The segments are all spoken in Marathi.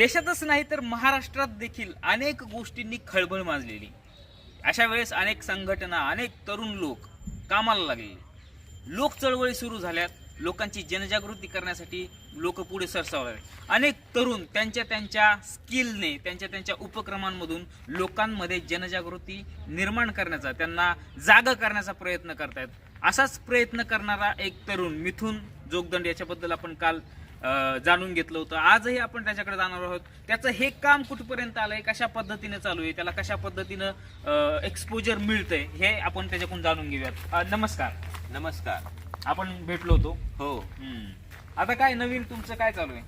देशातच नाही तर महाराष्ट्रात देखील अनेक गोष्टींनी खळबळ माजलेली. अशा वेळेस अनेक संघटना अनेक तरुण लोक कामाला लागले. लोक चळवळी सुरू झाल्यात. लोकांची जनजागृती करण्यासाठी लोक पुढे सरसावले. अनेक तरुण त्यांच्या त्यांच्या स्किलने त्यांच्या त्यांच्या उपक्रमांमधून लोकांमध्ये जनजागृती निर्माण करण्याचा त्यांना जागं करण्याचा प्रयत्न करतायत. असाच प्रयत्न करणारा एक तरुण मिथून जोगदंड याच्याबद्दल आपण काल जाणून घेतलं होतं. आजही आपण त्याच्याकडे जाणार आहोत. त्याचं हे काम कुठपर्यंत आलंय कशा पद्धतीने चालू आहे त्याला कशा पद्धतीनं एक्सपोजर मिळतंय हे आपण त्याच्याकडून जाणून घेऊयात. नमस्कार. नमस्कार. आपण भेटलो होतो. हो. आता काय नवीन तुमचं काय चालू आहे?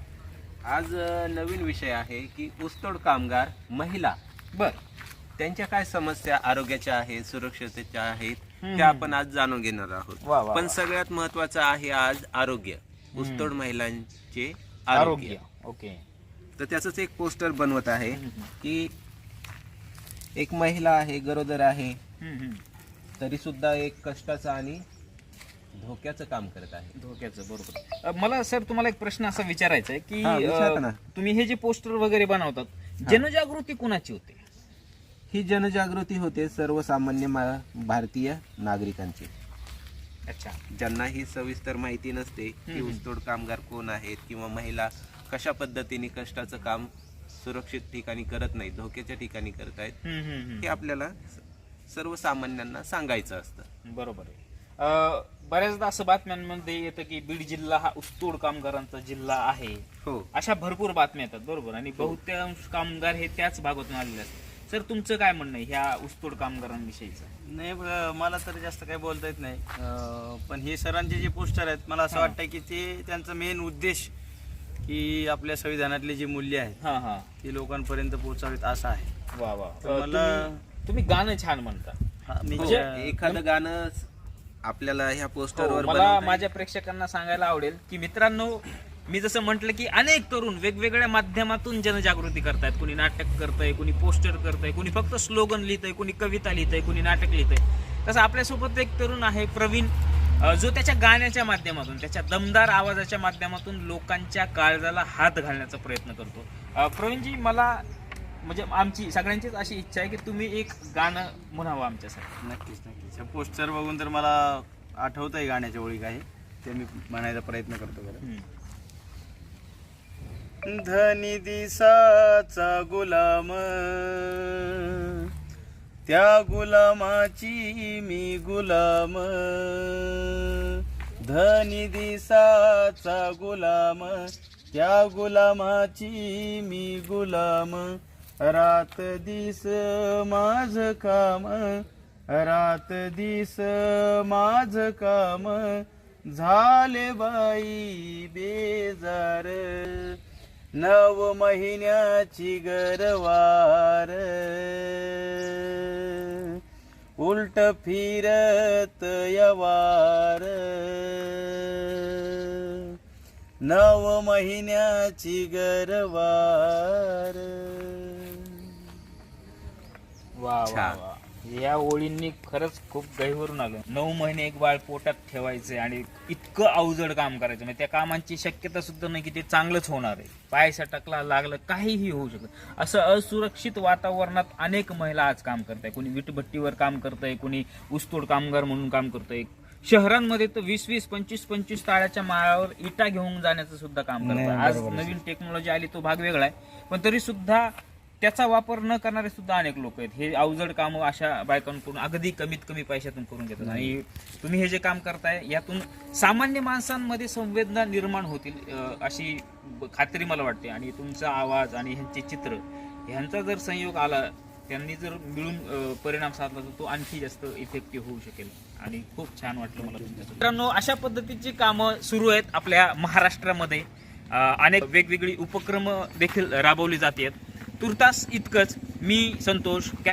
आज नवीन विषय आहे की ऊसतोड कामगार महिला. बर. त्यांच्या काय समस्या आरोग्याच्या आहेत सुरक्षतेच्या आहेत हम्म. ते आपण आज जाणून घेणार वा, आहोत पण वा. सगळ्यात महत्वाचं आहे आज आरोग्य ऊसतोड महिलांचे आरोग्य आरोग्य ओके तर त्याच एक पोस्टर बनवत आहे. की एक महिला आहे गरोदर आहे. तरी सुद्धा एक कष्टाचं आणि धोक्याचं काम करत आहे धोक्याचं बरोबर अ, मला सर तुम्हाला एक प्रश्न असा विचारायचा आहे की हा, विचारा अ, ना. तुम्ही हे जे पोस्टर वगैरे बनवतात जनजागृती कुणाची होते ही जनजागृती होते सर्वसामान्य मा- भारतीय नागरिकांची. अच्छा. ज्यांना ही सविस्तर माहिती नसते की. ऊसतोड कामगार कोण आहेत किंवा महिला कशा पद्धतीने कष्टाचं काम सुरक्षित ठिकाणी करत नाहीत धोक्याच्या ठिकाणी करत आहेत. हे आपल्याला सर्वसामान्यांना सांगायचं असतं. बरोबर आहे. बऱ्याचदा असं बातम्यांमध्ये येतं की बीड जिल्हा हा ऊसतोड कामगारांचा जिल्हा आहे. हो. अशा भरपूर बातम्या येतात बरोबर. आणि बहुतांश कामगार हे त्याच भागातून आलेले असतात. सर तुमचं काय म्हणणं आहे ह्या ऊसतोड कामगारांविषयीचं? नाही ब- मला तर जास्त काही बोलता येत नाही. अं, पण हे सरांचे जे पोस्टर आहेत मला असं हा. वाटतं की ते त्यांचा मेन उद्देश की आपल्या संविधानातले जे मूल्य आहेत हा हा. ते लोकांपर्यंत पोहोचावेत असं आहे. वा वा. तर मला- तुम्ही- तुम्ही गाणं छान म्हणता. हा, मी म्हणजे- ज्या- एखादं गाणं स- आपल्याला ह्या हो, पोस्टरवर मला बनवता माझ्या प्रेक्षकांना सांगायला आवडेल की मित्रांनो मी जसं म्हटलं की अनेक तरुण वेगवेगळ्या माध्यमातून जनजागृती करतायत. कुणी नाटक करतंय कुणी पोस्टर करतंय कुणी फक्त स्लोगन लिहितंय कुणी कविता लिहितंय कुणी नाटक लिहितंय. तसं आपल्यासोबत एक तरुण आहे प्रवीण. जो त्याच्या गाण्याच्या माध्यमातून त्याच्या दमदार आवाजाच्या माध्यमातून लोकांच्या काळजाला हात घालण्याचा प्रयत्न करतो. प्रवीणजी मला म्हणजे आमची सगळ्यांचीच अशी इच्छा आहे की तुम्ही एक गाणं म्हणावं आमच्यासाठी. नक्कीच नक्कीच. पोस्टर बघून तर मला आठवत आहे गाण्याच्या ओळी काही. ते मी म्हणायचा प्रयत्न करतो बरं. धनी दिसाचा गुलाम. त्या गुलामाची मी गुलाम. धनी दिसाचा गुलाम. त्या गुलामाची मी गुलाम. रात दिस माझ काम. रात दिस माझ काम. झाले बाई बेजार. नव महिन्याची गरवार. उलट फिरत यवार. नव महिन्याची गरवार. वा वा या ओळींनी खरंच खूप गहिवरून आलं. नऊ महिने एक बाळ पोटात ठेवायचे आणि इतकं अवजड काम करायचं. म्हणजे त्या कामांची शक्यता सुद्धा नाही की ते चांगलंच होणार आहे. पाय सटकला लागलं काहीही होऊ शकतं. असं असुरक्षित वातावरणात अनेक महिला आज काम करताय. कोणी विटभट्टीवर काम करतंय कोणी ऊसतोड कामगार म्हणून काम करतंय. शहरांमध्ये तर वीस वीस पंचवीस पंचवीस ताळ्याच्या माळावर इटा घेऊन जाण्याचं सुद्धा काम करतात नाही, आज आहे. नवीन टेक्नॉलॉजी आली तो भाग वेगळा आहे. पण तरी सुद्धा त्याचा वापर न करणारे सुद्धा अनेक लोक आहेत. हे अवजड कामं अशा बायकांकडून अगदी कमीत कमी पैशातून करून घेतात. आणि तुम्ही हे जे काम करताय यातून सामान्य माणसांमध्ये संवेदना निर्माण होतील अशी खात्री मला वाटते. आणि तुमचा आवाज आणि ह्यांचे चित्र ह्यांचा जर संयोग आला त्यांनी जर मिळून परिणाम साधला तर तो आणखी जास्त इफेक्टिव्ह होऊ शकेल. आणि खूप छान वाटलं मला मित्रांनो अशा पद्धतीची कामं सुरू आहेत आपल्या महाराष्ट्रामध्ये. अनेक वेगवेगळी उपक्रम देखील राबवली जातात तुर्तास इतकंच. मी संतोष. कॅ